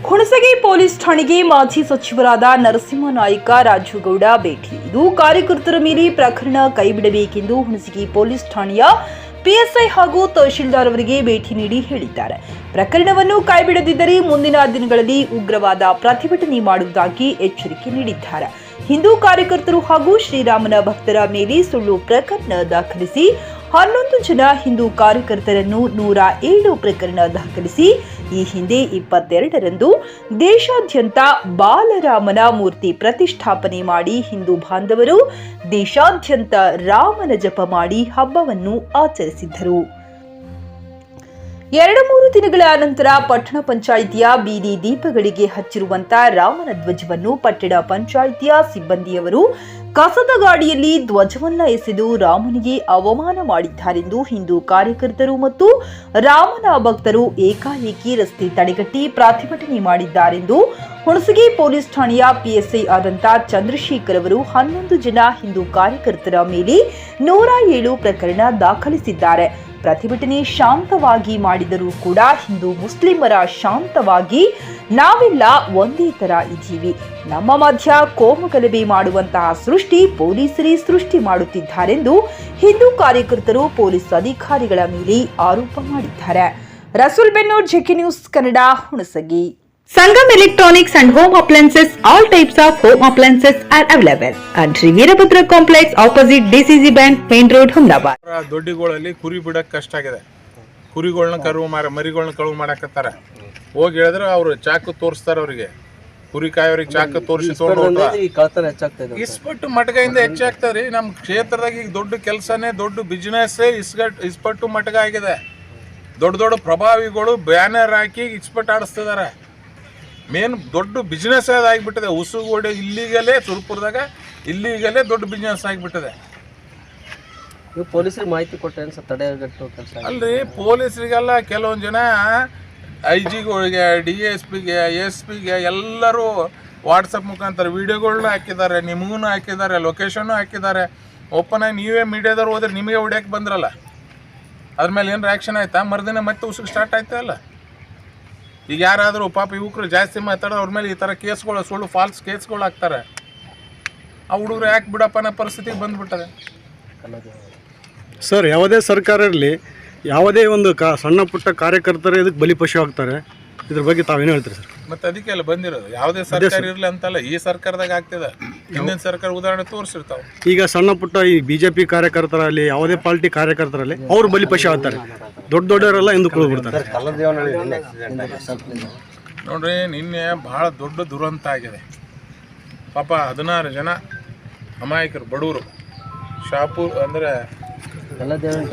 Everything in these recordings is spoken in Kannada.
ಹುಣಸಗಿ ಪೊಲೀಸ್ ಠಾಣೆಗೆ ಮಾಜಿ ಸಚಿವರಾದ ನರಸಿಂಹ ನಾಯ್ಕ, ರಾಜುಗೌಡ ಭೇಟಿ. ಇದು ಕಾರ್ಯಕರ್ತರ ಮೇಲೆ ಪ್ರಕರಣ ಕೈಬಿಡಬೇಕೆಂದು ಹುಣಸಗಿ ಪೊಲೀಸ್ ಠಾಣೆಯ ಪಿಎಸ್ಐ ಹಾಗೂ ತಹಶೀಲ್ದಾರ್ ಅವರಿಗೆ ಭೇಟಿ ನೀಡಿ ಹೇಳಿದ್ದಾರೆ. ಪ್ರಕರಣವನ್ನು ಕೈಬಿಡದಿದ್ದರೆ ಮುಂದಿನ ದಿನಗಳಲ್ಲಿ ಉಗ್ರವಾದ ಪ್ರತಿಭಟನೆ ಮಾಡುವುದಾಗಿ ಎಚ್ಚರಿಕೆ ನೀಡಿದ್ದಾರೆ. ಹಿಂದೂ ಕಾರ್ಯಕರ್ತರು ಹಾಗೂ ಶ್ರೀರಾಮನ ಭಕ್ತರ ಮೇಲೆ ಸುಳ್ಳು ಪ್ರಕರಣ ದಾಖಲಿಸಿ ಹನ್ನೊಂದು ಜನ ಹಿಂದೂ ಕಾರ್ಯಕರ್ತರನ್ನು ನೂರ ಏಳು ಪ್ರಕರಣ ದಾಖಲಿಸಿ ಈ ಹಿಂದೆ ಇಪ್ಪತ್ತೆರಡರಂದು ದೇಶಾದ್ಯಂತ ಬಾಲರಾಮನ ಮೂರ್ತಿ ಪ್ರತಿಷ್ಠಾಪನೆ ಮಾಡಿ ಹಿಂದೂ ಬಾಂಧವರು ದೇಶಾದ್ಯಂತ ರಾಮನ ಜಪ ಮಾಡಿ ಹಬ್ಬವನ್ನು ಆಚರಿಸಿದ್ದರು. ಎರಡು ಮೂರು ದಿನಗಳ ನಂತರ ಪಟ್ಟಣ ಪಂಚಾಯಿತಿಯ ಬೀದಿ ದೀಪಗಳಿಗೆ ಹಚ್ಚಿರುವಂತಹ ರಾಮನ ಧ್ವಜವನ್ನು ಪಟ್ಟಣ ಪಂಚಾಯಿತಿಯ ಸಿಬ್ಬಂದಿಯವರು ಕಸದ ಗಾಡಿಯಲ್ಲಿ ಧ್ವಜವನ್ನ ಎಸೆದು ರಾಮನಿಗೆ ಅವಮಾನ ಮಾಡಿದ್ದಾರೆಂದು ಹಿಂದೂ ಕಾರ್ಯಕರ್ತರು ಮತ್ತು ರಾಮನ ಭಕ್ತರು ಏಕಾಏಕಿ ರಸ್ತೆ ತಡೆಗಟ್ಟಿ ಪ್ರತಿಭಟನೆ ಮಾಡಿದ್ದಾರೆಂದು ಹುಣಸಗಿ ಪೊಲೀಸ್ ಠಾಣೆಯ ಪಿಎಸ್ಐ ಆದಂತ ಚಂದ್ರಶೇಖರ್ ಅವರು ಹನ್ನೊಂದು ಜನ ಹಿಂದೂ ಕಾರ್ಯಕರ್ತರ ಮೇಲೆ ನೂರ ಏಳು ಪ್ರಕರಣ ದಾಖಲಿಸಿದ್ದಾರೆ. ಪ್ರತಿಭಟನೆ ಶಾಂತವಾಗಿ ಮಾಡಿದರೂ ಕೂಡ ಹಿಂದೂ ಮುಸ್ಲಿಮರ ಶಾಂತವಾಗಿ ನಾವೆಲ್ಲ ಒಂದೇ ತರ ಇದ್ದೀವಿ. ನಮ್ಮ ಮಧ್ಯ ಕೋಮುಗಲಭೆ ಮಾಡುವಂತಹ ಸೃಷ್ಟಿ ಪೊಲೀಸರೇ ಸೃಷ್ಟಿ ಮಾಡುತ್ತಿದ್ದಾರೆಂದು ಹಿಂದೂ ಕಾರ್ಯಕರ್ತರು ಪೊಲೀಸ್ ಅಧಿಕಾರಿಗಳ ಮೇಲೆ ಆರೋಪ ಮಾಡಿದ್ದಾರೆ. Rasool Bennur, JK news Kannada Hunasagi. Sangam Electronics and Home Appliances, all types of home appliances are available. At Veerabhadra Complex opposite DCC Bank, Main Road, Humdabad. ದೊಡ್ಡಿಗಳಲ್ಲಿ ಕುರಿ ಬಿಡಕ್ಕೆ ಕಷ್ಟ ಆಗಿದೆ. ಕುರಿಗಳನ್ನ ಕರುವು ಮಾರ ಮರಿಗಳನ್ನ ಕಳುವು ಮಾಡಕತ್ತಾರ. ಹೋಗಿ ಹೇಳಿದ್ರೆ ಅವ್ರು ಚಾಕು ತೋರಿಸ್ತಾರ ಅವ್ರಿಗೆ. ಕುರಿ ಕಾಯೋರಿಗೆ ಚಾಕು ತೋರಿಸಿ ಇಸ್ಪಟ್ಟು ಮಟಕದಿಂದ ಹೆಚ್ಚಾಗ್ತದ್ರಿ ನಮ್ಮ ಕ್ಷೇತ್ರದಾಗ ಈಗ ದೊಡ್ಡ ಕೆಲಸನೇ ದೊಡ್ಡ ಬಿಸ್ನೆಸ್ಸೇ ಇಸ್ಗಟ್ ಇಸ್ಪಟ್ಟು ಮಟಕ ಆಗಿದೆ. ದೊಡ್ಡ ದೊಡ್ಡ ಪ್ರಭಾವಿಗಳು ಬ್ಯಾನರ್ ಹಾಕಿ ಇಸ್ಪಟ್ ಆಡಿಸ್ತಿದಾರೆ. ಮೇನ್ ದೊಡ್ಡ ಬಿಸ್ನೆಸ್ ಆಗಿಬಿಟ್ಟಿದೆ ಉಸುಗೋಡೆ ಇಲ್ಲಿಗಲೇ ಸುರ್ಪುರದಾಗ ಇಲ್ಲಿಗಲೇ ದೊಡ್ಡ ಬಿಸ್ನೆಸ್ ಆಗಿಬಿಟ್ಟಿದೆ. ನೀವು ಪೊಲೀಸರಿಗೆ ಮಾಹಿತಿ ಕೊಟ್ಟರೆ ಸರ್? ತಡೆಗಟ್ಟು ಕೆಲಸ ಅಲ್ರಿ ಪೊಲೀಸರಿಗೆಲ್ಲ ಕೆಲವೊಂದು ಜನ ಐ ಜಿಗಳಿಗೆ ಡಿ ಎಸ್ ಪಿಗೆ ಎಸ್ ಪಿಗೆ ಎಲ್ಲರೂ ವಾಟ್ಸಪ್ ಮುಖಾಂತರ ವಿಡಿಯೋಗಳನ್ನ ಹಾಕಿದ್ದಾರೆ ನಿಮಗೂ ಹಾಕಿದ್ದಾರೆ ಲೊಕೇಶನ್ನು ಹಾಕಿದ್ದಾರೆ. ಓಪನ್ ಆಗಿ ನೀವೇ ಮೀಡಿಯಾದವ್ರು ಹೋದ್ರೆ ನಿಮಗೆ ಹೊಡ್ಯಕ್ಕೆ ಬಂದ್ರಲ್ಲ. ಅದ್ರ ಮೇಲೆ ಏನು ರಿಯಾಕ್ಷನ್ ಆಯ್ತಾ? ಮರುದಿನ ಮತ್ತೆ ಉಸುಕು ಸ್ಟಾರ್ಟ್ ಆಯ್ತಾ ಅಲ್ಲ ಈಗ ಯಾರಾದರೂ ಪಾಪ ಯುವಕರು ಜಾಸ್ತಿ ಮಾತಾಡೋ ಅವ್ರ ಮೇಲೆ ಈ ಥರ ಕೇಸ್ಗಳು ಸುಳ್ಳು ಫಾಲ್ಸ್ ಕೇಸ್ಗಳು ಹಾಕ್ತಾರೆ. ಆ ಹುಡುಗರು ಯಾಕೆ ಬಿಡಪ್ಪ ಅನ್ನೋ ಪರಿಸ್ಥಿತಿಗೆ ಬಂದ್ಬಿಟ್ಟದೆ. ಸರ್ ಯಾವುದೇ ಸರ್ಕಾರ ಇರಲಿ ಯಾವುದೇ ಒಂದು ಕಾ ಸಣ್ಣ ಪುಟ್ಟ ಕಾರ್ಯಕರ್ತರು ಇದಕ್ಕೆ ಬಲಿಪಶು ಆಗ್ತಾರೆ ಇದ್ರ ಬಗ್ಗೆ ತಾವೇನು ಹೇಳ್ತೀರಿ ಸರ್? ಮತ್ತೆ ಅದಕ್ಕೆ ಅಲ್ಲ ಬಂದಿರೋದು. ಯಾವುದೇ ಸರ್ಕಾರ ಇರಲಿ ಅಂತಲ್ಲ ಈ ಸರ್ಕಾರದಾಗ ಆಗ್ತಿದೆ. ಹಿಂದಿನ ಸರ್ಕಾರ ಉದಾಹರಣೆ ತೋರಿಸಿರ್ತಾವೆ. ಈಗ ಸಣ್ಣ ಪುಟ್ಟ ಈ ಬಿಜೆಪಿ ಜೆ ಪಿ ಕಾರ್ಯಕರ್ತರಲ್ಲಿ ಯಾವುದೇ ಪಾರ್ಟಿ ಕಾರ್ಯಕರ್ತರಲ್ಲಿ ಅವ್ರು ಬಲಿಪಶು ಆಗ್ತಾರೆ ದೊಡ್ಡ ದೊಡ್ಡವರೆಲ್ಲ ಎಂದು ಕೊಡ್ಬಿಡ್ತಾರೆ ನೋಡ್ರಿ ನಿನ್ನೆ ಬಹಳ ದೊಡ್ಡ ದುರಂತ ಆಗಿದೆ. ಪಾಪ ಹದಿನಾರು ಜನ ಅಮಾಯಕರು ಬಡವರು. ಶಾಪು ಅಂದ್ರೆ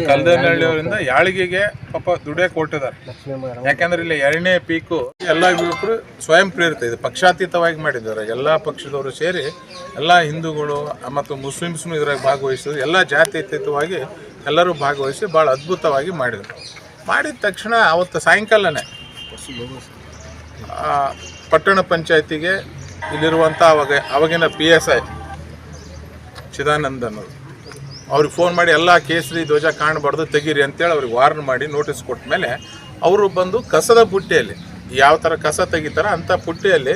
ಕಲ್ದನಹಳ್ಳಿಯವರಿಂದ ಯಾಳಿಗೆಗೆ ಪಾಪ ದುಡೆ ಕೊಟ್ಟಿದ್ದಾರೆ. ಯಾಕಂದ್ರೆ ಇಲ್ಲಿ ಎರಡನೇ ಪೀಕು ಎಲ್ಲ ಯುವಕರು ಸ್ವಯಂ ಪ್ರೇರಿತ. ಇದು ಪಕ್ಷಾತೀತವಾಗಿ ಮಾಡಿದ್ದಾರೆ. ಎಲ್ಲ ಪಕ್ಷದವರು ಸೇರಿ ಎಲ್ಲ ಹಿಂದೂಗಳು ಮತ್ತು ಮುಸ್ಲಿಮ್ಸ್ನು ಇದ್ರಾಗ ಭಾಗವಹಿಸಿದ್ರು. ಎಲ್ಲ ಜಾತ್ಯತೀತವಾಗಿ ಎಲ್ಲರೂ ಭಾಗವಹಿಸಿ ಭಾಳ ಅದ್ಭುತವಾಗಿ ಮಾಡಿದರು. ಮಾಡಿದ ತಕ್ಷಣ ಅವತ್ತು ಸಾಯಂಕಾಲನೇ ಪಟ್ಟಣ ಪಂಚಾಯತಿಗೆ ಇಲ್ಲಿರುವಂಥ ಅವಾಗ ಅವಾಗಿನ ಪಿ ಎಸ್ ಐ ಚಿದಾನಂದನ್ ಅವರು ಅವ್ರಿಗೆ ಫೋನ್ ಮಾಡಿ ಎಲ್ಲ ಕೇಸರಿ ಧ್ವಜ ಕಾಣಬಾರ್ದು ತೆಗೀರಿ ಅಂತೇಳಿ ಅವ್ರಿಗೆ ವಾರ್ನ್ ಮಾಡಿ ನೋಟಿಸ್ ಕೊಟ್ಟ ಮೇಲೆ ಅವರು ಬಂದು ಕಸದ ಬುಟ್ಟಿಯಲ್ಲಿ, ಯಾವ ಥರ ಕಸ ತೆಗಿತಾರ ಅಂಥ ಪುಟ್ಟಿಯಲ್ಲಿ